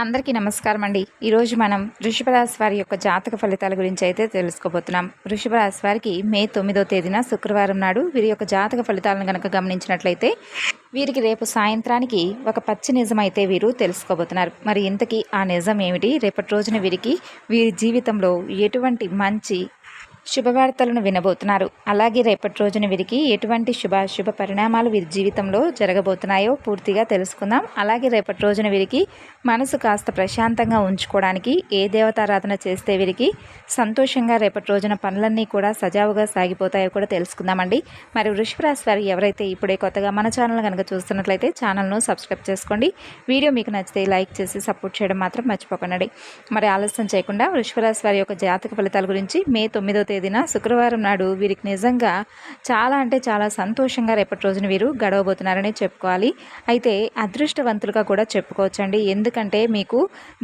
అందరికీ నమస్కారం అండి. ఈరోజు మనం వృషభరాశి వారి యొక్క జాతక ఫలితాల గురించి అయితే తెలుసుకోబోతున్నాం. వృషభరాశి వారికి మే తొమ్మిదో తేదీన శుక్రవారం నాడు వీరి యొక్క జాతక ఫలితాలను కనుక గమనించినట్లయితే వీరికి రేపు సాయంత్రానికి ఒక పచ్చి నిజం అయితే వీరు తెలుసుకోబోతున్నారు. మరి ఇంతకీ ఆ నిజం ఏమిటి? రేపటి రోజున వీరికి వీరి జీవితంలో ఎటువంటి మంచి శుభవార్తలను వినబోతున్నారు. అలాగే రేపటి రోజున వీరికి ఎటువంటి శుభాశుభ పరిణామాలు వీరి జీవితంలో జరగబోతున్నాయో పూర్తిగా తెలుసుకుందాం. అలాగే రేపటి రోజున వీరికి మనసు కాస్త ప్రశాంతంగా ఉంచుకోవడానికి ఏ దేవతారాధన చేస్తే వీరికి సంతోషంగా రేపటి రోజున పనులన్నీ కూడా సజావుగా సాగిపోతాయో కూడా తెలుసుకుందామండి. మరి వృషభ రాశి వారు ఎవరైతే ఇప్పుడే కొత్తగా మన ఛానల్ కనుక చూస్తున్నట్లయితే ఛానల్ను సబ్స్క్రైబ్ చేసుకోండి. వీడియో మీకు నచ్చితే లైక్ చేసి సపోర్ట్ చేయడం మాత్రం మర్చిపోకండి. మరి ఆలస్యం చేయకుండా వృషభ రాశి వారి యొక్క జాతక ఫలితాల గురించి మే తొమ్మిదో తేదీన శుక్రవారం నాడు వీరికి నిజంగా చాలా అంటే చాలా సంతోషంగా రేపటి రోజున వీరు గడవబోతున్నారని చెప్పుకోవాలి. అయితే అదృష్టవంతులుగా కూడా చెప్పుకోవచ్చండి. ఎందుకంటే మీకు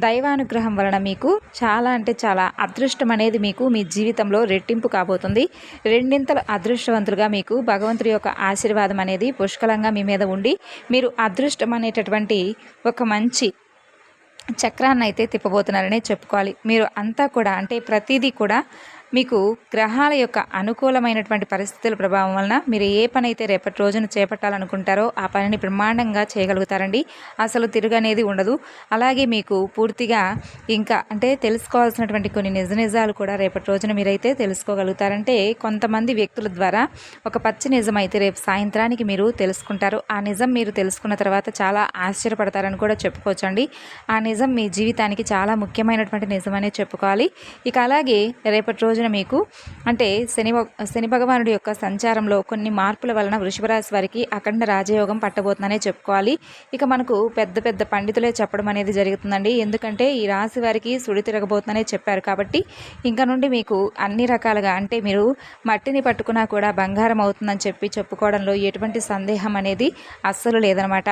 దైవానుగ్రహం వలన మీకు చాలా అంటే చాలా అదృష్టం అనేది మీకు మీ జీవితంలో రెట్టింపు కాబోతుంది. రెండింతల అదృష్టవంతులుగా మీకు భగవంతుడి యొక్క ఆశీర్వాదం అనేది పుష్కలంగా మీ మీద ఉండి మీరు అదృష్టం అనేటటువంటి ఒక మంచి చక్రాన్ని అయితే తిప్పబోతున్నారనే చెప్పుకోవాలి. మీరు అంతా కూడా అంటే ప్రతిదీ కూడా మీకు గ్రహాల యొక్క అనుకూలమైనటువంటి పరిస్థితుల ప్రభావం వలన మీరు ఏ పని అయితే రేపటి రోజున చేపట్టాలనుకుంటారో ఆ పనిని బ్రహ్మాండంగా చేయగలుగుతారండి. అసలు తిరుగనేది ఉండదు. అలాగే మీకు పూర్తిగా ఇంకా అంటే తెలుసుకోవాల్సినటువంటి కొన్ని నిజ నిజాలు కూడా రేపటి రోజున మీరైతే తెలుసుకోగలుగుతారంటే కొంతమంది వ్యక్తుల ద్వారా ఒక పచ్చి నిజం అయితే రేపు సాయంత్రానికి మీరు తెలుసుకుంటారు. ఆ నిజం మీరు తెలుసుకున్న తర్వాత చాలా ఆశ్చర్యపడతారని కూడా చెప్పుకోవచ్చండి. ఆ నిజం మీ జీవితానికి చాలా ముఖ్యమైనటువంటి నిజమనే చెప్పుకోవాలి. ఇక అలాగే రేపటి రోజు రోజున మీకు అంటే శని శని భగవానుడి యొక్క సంచారంలో కొన్ని మార్పుల వలన వృషభరాశి వారికి అఖండ రాజయోగం పట్టబోతుందనే చెప్పుకోవాలి. ఇక మనకు పెద్ద పెద్ద పండితులే చెప్పడం అనేది జరుగుతుందండి. ఎందుకంటే ఈ రాశి వారికి సుడి తిరగబోతుందనే చెప్పారు కాబట్టి ఇంకా నుండి మీకు అన్ని రకాలుగా అంటే మీరు మట్టిని పట్టుకున్నా కూడా బంగారం అవుతుందని చెప్పి చెప్పుకోవడంలో ఎటువంటి సందేహం అనేది అస్సలు లేదనమాట.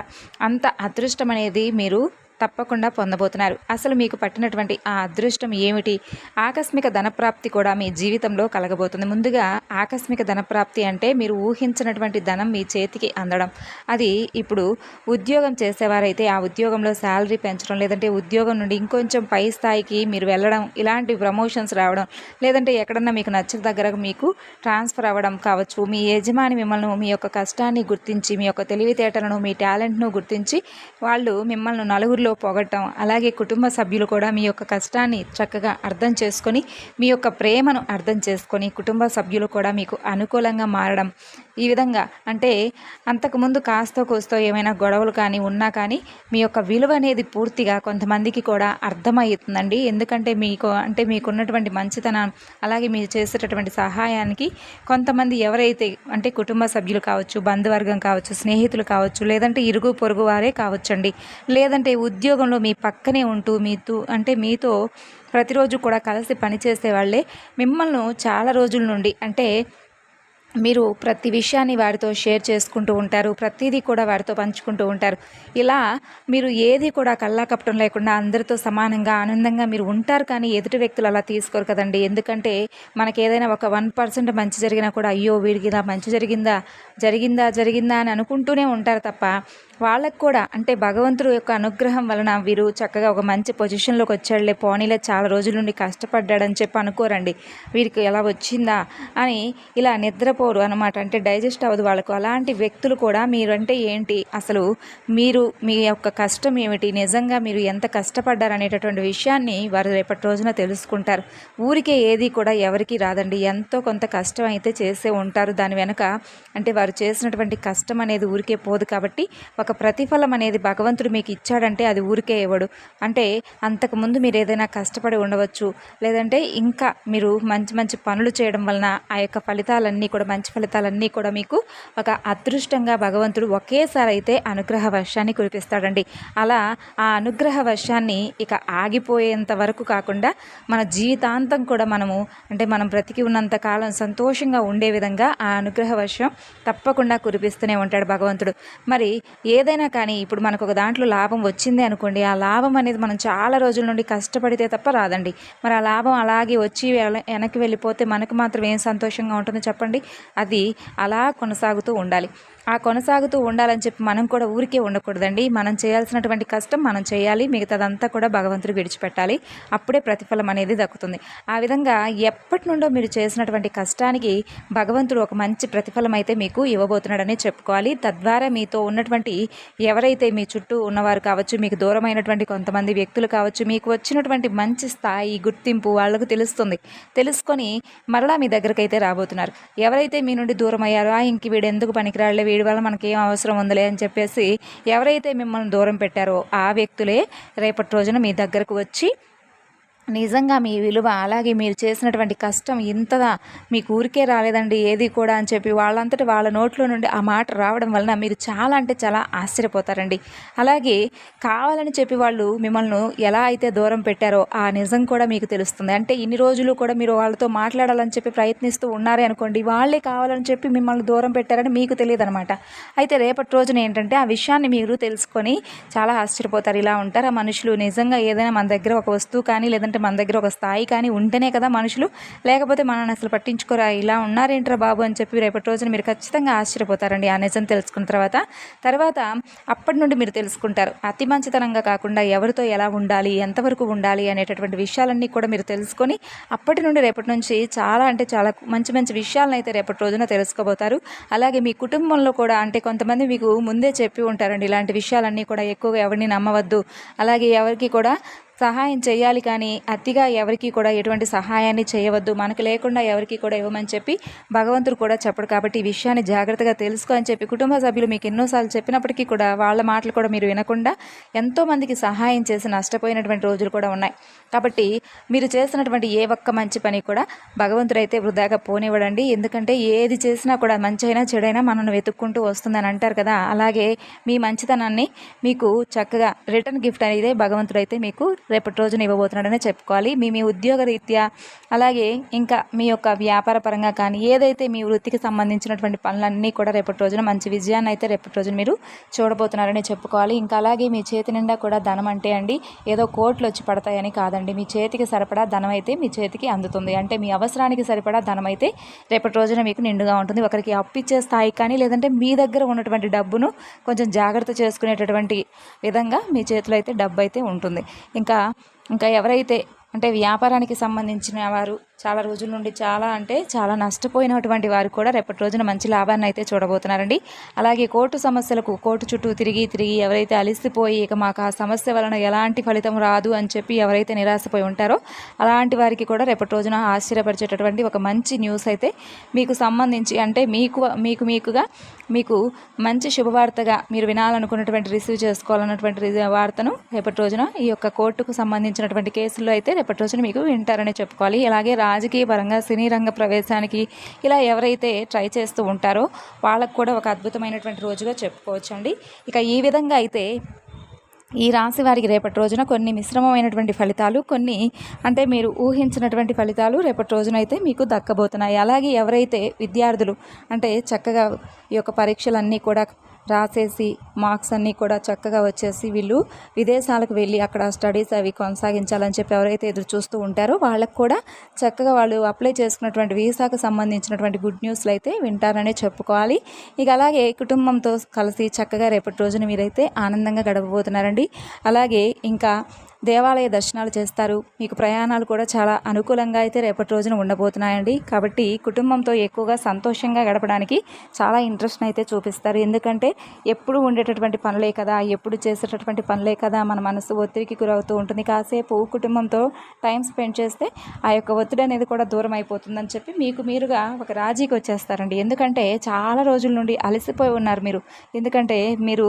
అంత అదృష్టం అనేది మీరు తప్పకుండా పొందబోతున్నారు. అసలు మీకు పట్టినటువంటి ఆ అదృష్టం ఏమిటి? ఆకస్మిక ధనప్రాప్తి కూడా మీ జీవితంలో కలగబోతుంది. ముందుగా ఆకస్మిక ధనప్రాప్తి అంటే మీరు ఊహించినటువంటి ధనం మీ చేతికి అందడం. అది ఇప్పుడు ఉద్యోగం చేసేవారైతే ఆ ఉద్యోగంలో శాలరీ పెంచడం లేదంటే ఉద్యోగం నుండి ఇంకొంచెం పై స్థాయికి మీరు వెళ్ళడం ఇలాంటి ప్రమోషన్స్ రావడం లేదంటే ఎక్కడన్నా మీకు నచ్చిన దగ్గర మీకు ట్రాన్స్ఫర్ అవ్వడం కావచ్చు మీ యజమాని మిమ్మల్ని మీ యొక్క కష్టాన్ని గుర్తించి మీ యొక్క తెలివితేటలను మీ టాలెంట్ను గుర్తించి వాళ్ళు మిమ్మల్ని నలుగురిలో ఇంట్లో పొగటం అలాగే కుటుంబ సభ్యులు కూడా మీ యొక్క కష్టాన్ని చక్కగా అర్థం చేసుకొని మీ యొక్క ప్రేమను అర్థం చేసుకొని కుటుంబ సభ్యులు కూడా మీకు అనుకూలంగా మారడం. ఈ విధంగా అంటే అంతకుముందు కాస్తో కోస్తో ఏమైనా గొడవలు కానీ ఉన్నా కానీ మీ యొక్క విలువ అనేది పూర్తిగా కొంతమందికి కూడా అర్థమవుతుందండి. ఎందుకంటే మీకు అంటే మీకున్నటువంటి మంచితనం అలాగే మీరు చేసేటటువంటి సహాయానికి కొంతమంది ఎవరైతే అంటే కుటుంబ సభ్యులు కావచ్చు బంధువర్గం కావచ్చు స్నేహితులు కావచ్చు లేదంటే ఇరుగు పొరుగు వారే కావచ్చండి. లేదంటే ఉద్యోగంలో మీ పక్కనే ఉంటూ మీతో అంటే మీతో ప్రతిరోజు కూడా కలిసి పనిచేసే వాళ్ళే. మిమ్మల్ని చాలా రోజుల నుండి అంటే మీరు ప్రతి విషయాన్ని వారితో షేర్ చేసుకుంటూ ఉంటారు ప్రతిదీ కూడా వారితో పంచుకుంటూ ఉంటారు. ఇలా మీరు ఏది కూడా కళ్ళాకప్పటం లేకుండా అందరితో సమానంగా ఆనందంగా మీరు ఉంటారు కానీ ఎదుటి వ్యక్తులు అలా తీసుకోరు కదండి. ఎందుకంటే మనకి ఏదైనా ఒక వన్ పర్సెంట్ మంచి జరిగినా కూడా అయ్యో వీడికి ఇలా మంచి జరిగిందా జరిగిందా జరిగిందా అని అనుకుంటూనే ఉంటారు తప్ప వాళ్ళకు కూడా అంటే భగవంతుడు యొక్క అనుగ్రహం వలన వీరు చక్కగా ఒక మంచి పొజిషన్లోకి వచ్చాడులే. పోనీలే చాలా రోజుల నుండి కష్టపడ్డాడని చెప్పి అనుకోరండి. వీరికి ఎలా వచ్చిందా అని ఇలా నిద్రపోరు అనమాట అంటే డైజెస్ట్ అవ్వదు వాళ్ళకు. అలాంటి వ్యక్తులు కూడా మీరు అంటే ఏంటి? అసలు మీరు మీ యొక్క కష్టం ఏమిటి? నిజంగా మీరు ఎంత కష్టపడ్డారనేటటువంటి విషయాన్ని వారు రేపటి రోజున తెలుసుకుంటారు. ఊరికే ఏది కూడా ఎవరికి రాదండి. ఎంతో కొంత కష్టం అయితే చేసే ఉంటారు. దాని వెనుక అంటే వారు చేసినటువంటి కష్టం అనేది ఊరికే పోదు కాబట్టి ఒక ఒక ప్రతిఫలం అనేది భగవంతుడు మీకు ఇచ్చాడంటే అది ఊరికే ఇవ్వడు అంటే అంతకుముందు మీరు ఏదైనా కష్టపడి ఉండవచ్చు. లేదంటే ఇంకా మీరు మంచి మంచి పనులు చేయడం వలన ఆ యొక్క ఫలితాలన్నీ కూడా మంచి ఫలితాలన్నీ కూడా మీకు ఒక అదృష్టంగా భగవంతుడు ఒకేసారి అయితే అనుగ్రహ వర్షాన్ని కురిపిస్తాడండి. అలా ఆ అనుగ్రహ వర్షాన్ని ఇక ఆగిపోయేంత వరకు కాకుండా మన జీవితాంతం కూడా మనము అంటే మనం బ్రతికి ఉన్నంత కాలం సంతోషంగా ఉండే విధంగా ఆ అనుగ్రహ వర్షం తప్పకుండా కురిపిస్తూనే ఉంటాడు భగవంతుడు. మరి ఏ ఏదైనా కానీ ఇప్పుడు మనకు ఒక దాంట్లో లాభం వచ్చింది అనుకోండి ఆ లాభం అనేది మనం చాలా రోజుల నుండి కష్టపడితే తప్ప రాదండి. మరి ఆ లాభం అలాగే వచ్చి వెనక్కి వెళ్ళిపోతే మనకు మాత్రం ఏం సంతోషంగా ఉంటుందో చెప్పండి. అది అలా కొనసాగుతూ ఉండాలి. ఆ కొనసాగుతూ ఉండాలని చెప్పి మనం కూడా ఊరికే ఉండకూడదండి. మనం చేయాల్సినటువంటి కష్టం మనం చేయాలి. మిగతాదంతా కూడా భగవంతుడు విడిచిపెట్టాలి. అప్పుడే ప్రతిఫలం అనేది దక్కుతుంది. ఆ విధంగా ఎప్పటి నుండో మీరు చేసినటువంటి కష్టానికి భగవంతుడు ఒక మంచి ప్రతిఫలం అయితే మీకు ఇవ్వబోతున్నాడని చెప్పుకోవాలి. తద్వారా మీతో ఉన్నటువంటి ఎవరైతే మీ చుట్టూ ఉన్నవారు కావచ్చు మీకు దూరమైనటువంటి కొంతమంది వ్యక్తులు కావచ్చు మీకు వచ్చినటువంటి మంచి స్థాయి గుర్తింపు వాళ్ళకు తెలుస్తుంది. తెలుసుకొని మరలా మీ దగ్గరకైతే రాబోతున్నారు. ఎవరైతే మీ నుండి దూరం అయ్యారో ఆ ఇంక వీడు ఎందుకు పనికిరాలే వీడి వల్ల మనకి ఏం అవసరం ఉందిలే అని చెప్పేసి ఎవరైతే మిమ్మల్ని దూరం పెట్టారో ఆ వ్యక్తులే రేపటి రోజున మీ దగ్గరకు వచ్చి నిజంగా మీ విలువ అలాగే మీరు చేసినటువంటి కష్టం ఇంతదా మీకు ఊరికే రాలేదండి ఏది కూడా అని చెప్పి వాళ్ళంతటి వాళ్ళ నోట్లో నుండి ఆ మాట రావడం వలన మీరు చాలా అంటే చాలా ఆశ్చర్యపోతారండి. అలాగే కావాలని చెప్పి వాళ్ళు మిమ్మల్ని ఎలా అయితే దూరం పెట్టారో ఆ నిజం కూడా మీకు తెలుస్తుంది. అంటే ఇన్ని రోజులు కూడా మీరు వాళ్ళతో మాట్లాడాలని చెప్పి ప్రయత్నిస్తూ ఉన్నారే అనుకోండి వాళ్ళే కావాలని చెప్పి మిమ్మల్ని దూరం పెట్టారని మీకు తెలియదు అనమాట అయితే రేపటి రోజున ఏంటంటే ఆ విషయాన్ని మీరు తెలుసుకొని చాలా ఆశ్చర్యపోతారు. ఇలా ఉంటారు ఆ మనుషులు? నిజంగా ఏదైనా మన దగ్గర ఒక వస్తువు కానీ లేదంటే మన దగ్గర ఒక స్థాయి కానీ ఉంటేనే కదా మనుషులు. లేకపోతే మనల్ని అసలు పట్టించుకోరా ఇలా ఉన్నారేంట్రా బాబు అని చెప్పి రేపటి రోజున మీరు ఖచ్చితంగా ఆశ్చర్యపోతారండి ఆ నిజం తెలుసుకున్న తర్వాత. తర్వాత అప్పటి నుండి మీరు తెలుసుకుంటారు. అతి మంచితనంగా కాకుండా ఎవరితో ఎలా ఉండాలి ఎంతవరకు ఉండాలి అనేటటువంటి విషయాలన్నీ కూడా మీరు తెలుసుకొని అప్పటి నుండి రేపటి నుంచి చాలా అంటే చాలా మంచి మంచి విషయాలను అయితే రేపటి రోజున తెలుసుకోబోతారు. అలాగే మీ కుటుంబంలో కూడా అంటే కొంతమంది మీకు ముందే చెప్పి ఉంటారండి ఇలాంటి విషయాలన్నీ కూడా ఎక్కువగా ఎవరిని నమ్మవద్దు. అలాగే ఎవరికి కూడా సహాయం చేయాలి కానీ అతిగా ఎవరికి కూడా ఎటువంటి సహాయాన్ని చేయవద్దు. మనకు లేకుండా ఎవరికి కూడా ఇవ్వమని చెప్పి భగవంతుడు కూడా చెప్పడు. కాబట్టి ఈ విషయాన్ని జాగ్రత్తగా తెలుసుకో అని చెప్పి కుటుంబ సభ్యులు మీకు ఎన్నోసార్లు చెప్పినప్పటికీ కూడా వాళ్ళ మాటలు కూడా మీరు వినకుండా ఎంతోమందికి సహాయం చేసి నష్టపోయినటువంటి రోజులు కూడా ఉన్నాయి. కాబట్టి మీరు చేసినటువంటి ఏ ఒక్క మంచి పని కూడా భగవంతుడు అయితే వృధాగా పోనివ్వడండి. ఎందుకంటే ఏది చేసినా కూడా మంచి అయినా చెడైనా మనల్ని వెతుక్కుంటూ వస్తుందని అంటారు కదా. అలాగే మీ మంచితనాన్ని మీకు చక్కగా రిటర్న్ గిఫ్ట్ అనేది భగవంతుడు అయితే మీకు రేపటి రోజున ఇవ్వబోతున్నాడనే చెప్పుకోవాలి. మీ మీ ఉద్యోగ రీత్యా అలాగే ఇంకా మీ యొక్క వ్యాపార పరంగా కానీ ఏదైతే మీ వృత్తికి సంబంధించినటువంటి పనులన్నీ కూడా రేపటి రోజున మంచి విజయాన్ని అయితే రేపటి రోజున మీరు చూడబోతున్నారని చెప్పుకోవాలి. ఇంకా అలాగే మీ చేతి నిండా కూడా ధనం అంటే అండి ఏదో కోట్లు వచ్చి పడతాయని కాదండి. మీ చేతికి సరిపడా ధనం అయితే మీ చేతికి అందుతుంది. అంటే మీ అవసరానికి సరిపడా ధనం అయితే రేపటి రోజున మీకు నిండుగా ఉంటుంది. ఒకరికి అప్పిచ్చే స్థాయి కానీ లేదంటే మీ దగ్గర ఉన్నటువంటి డబ్బును కొంచెం జాగ్రత్త చేసుకునేటటువంటి విధంగా మీ చేతిలో అయితే డబ్బు అయితే ఉంటుంది. ఇంకా ఇంకా ఎవరైతే అంటే వ్యాపారానికి సంబంధించిన వారు చాలా రోజుల నుండి చాలా అంటే చాలా నష్టపోయినటువంటి వారు కూడా రేపటి రోజున మంచి లాభాన్ని అయితే చూడబోతున్నారండి. అలాగే కోర్టు సమస్యలకు కోర్టు చుట్టూ తిరిగి తిరిగి ఎవరైతే అలిసిపోయి ఇక మాకు ఆ సమస్య వలన ఎలాంటి ఫలితం రాదు అని చెప్పి ఎవరైతే నిరాశపోయి ఉంటారో అలాంటి వారికి కూడా రేపటి రోజున ఆశ్చర్యపరిచేటటువంటి ఒక మంచి న్యూస్ అయితే మీకు సంబంధించి అంటే మీకు మీకు మీకుగా మీకు మంచి శుభవార్తగా మీరు వినాలనుకున్నటువంటి రిసీవ్ చేసుకోవాలన్నటువంటి వార్తను రేపటి రోజున ఈ యొక్క కోర్టుకు సంబంధించినటువంటి కేసుల్లో అయితే రేపటి రోజున మీకు వింటారని చెప్పుకోవాలి. అలాగే రాజకీయ పరంగా సినీ రంగ ప్రవేశానికి ఇలా ఎవరైతే ట్రై చేస్తూ ఉంటారో వాళ్ళకు కూడా ఒక అద్భుతమైనటువంటి రోజుగా చెప్పుకోవచ్చండి. ఇక ఈ విధంగా అయితే ఈ రాశి వారికి రేపటి రోజున కొన్ని మిశ్రమమైనటువంటి ఫలితాలు కొన్ని అంటే మీరు ఊహించినటువంటి ఫలితాలు రేపటి రోజున అయితే మీకు దక్కబోతున్నాయి. అలాగే ఎవరైతే విద్యార్థులు అంటే చక్కగా ఈ యొక్క పరీక్షలన్నీ కూడా రాసేసి మార్క్స్ అన్నీ కూడా చక్కగా వచ్చేసి వీళ్ళు విదేశాలకు వెళ్ళి అక్కడ స్టడీస్ అవి కొనసాగించాలని చెప్పి ఎవరైతే ఎదురు చూస్తూ ఉంటారో వాళ్ళకు కూడా చక్కగా వాళ్ళు అప్లై చేసుకున్నటువంటి వీసాకు సంబంధించినటువంటి గుడ్ న్యూస్లు అయితే వింటారనే చెప్పుకోవాలి. ఇక అలాగే కుటుంబంతో కలిసి చక్కగా రేపటి రోజున మీరైతే ఆనందంగా గడపబోతున్నారండి. అలాగే ఇంకా దేవాలయ దర్శనాలు చేస్తారు. మీకు ప్రయాణాలు కూడా చాలా అనుకూలంగా అయితే రేపటి రోజున ఉండబోతున్నాయండి. కాబట్టి కుటుంబంతో ఎక్కువగా సంతోషంగా గడపడానికి చాలా ఇంట్రెస్ట్ అయితే చూపిస్తారు. ఎందుకంటే ఎప్పుడు ఉండేటటువంటి పనులే కదా ఎప్పుడు చేసేటటువంటి పనులే కదా మన మనసు ఒత్తిడికి గురవుతూ ఉంటుంది. కాసేపు కుటుంబంతో టైం స్పెండ్ చేస్తే ఆ యొక్క ఒత్తిడి అనేది కూడా దూరం అయిపోతుందని చెప్పి మీకు మీరుగా ఒక రాజీకి వచ్చేస్తారండి. ఎందుకంటే చాలా రోజుల నుండి అలసిపోయి ఉన్నారు మీరు. ఎందుకంటే మీరు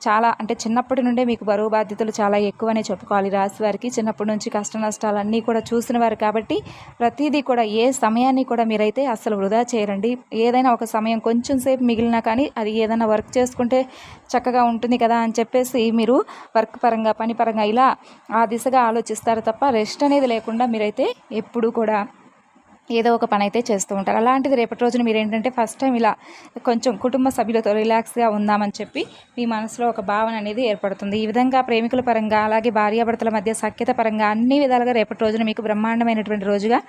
చాలా అంటే చిన్నప్పటి నుండే మీకు బరువు బాధ్యతలు చాలా ఎక్కువనే చెప్పుకోవాలి. రాశి వారికి చిన్నప్పటి నుంచి కష్ట నష్టాలన్నీ కూడా చూసిన వారు కాబట్టి ప్రతిదీ కూడా ఏ సమయాన్ని కూడా మీరైతే అసలు వృధా చేయరండి. ఏదైనా ఒక సమయం కొంచెం సేపు మిగిలినా కానీ అది ఏదైనా వర్క్ చేసుకుంటే చక్కగా ఉంటుంది కదా అని చెప్పేసి మీరు వర్క్ పరంగా పని పరంగా ఇలా ఆ దిశగా ఆలోచిస్తారు తప్ప రెస్ట్ అనేది లేకుండా మీరైతే ఎప్పుడూ కూడా ఏదో ఒక పని అయితే చేస్తూ ఉంటారు. అలాంటిది రేపటి రోజున మీరు ఏంటంటే ఫస్ట్ టైం ఇలా కొంచెం కుటుంబ సభ్యులతో రిలాక్స్గా ఉందామని చెప్పి మీ మనసులో ఒక భావన అనేది ఏర్పడుతుంది. ఈ విధంగా ప్రేమికుల పరంగా అలాగే భార్యాభర్తల మధ్య సఖ్యత పరంగా అన్ని విధాలుగా రేపటి రోజున మీకు బ్రహ్మాండమైనటువంటి రోజుగా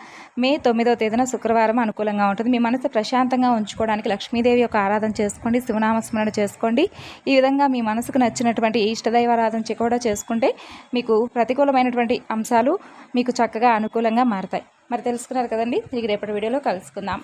మే తొమ్మిదో తేదీన శుక్రవారం అనుకూలంగా ఉంటుంది. మీ మనసు ప్రశాంతంగా ఉంచుకోవడానికి లక్ష్మీదేవి యొక్క ఆరాధన చేసుకోండి శివనామస్మరణ చేసుకోండి. ఈ విధంగా మీ మనసుకు నచ్చినటువంటి ఇష్టదైవారాధన కూడా చేసుకుంటే మీకు ప్రతికూలమైనటువంటి అంశాలు మీకు చక్కగా అనుకూలంగా మారతాయి. మరి తెలుసుకున్నారు కదండి. తిరిగి రేపటి వీడియోలో కలుసుకుందాం.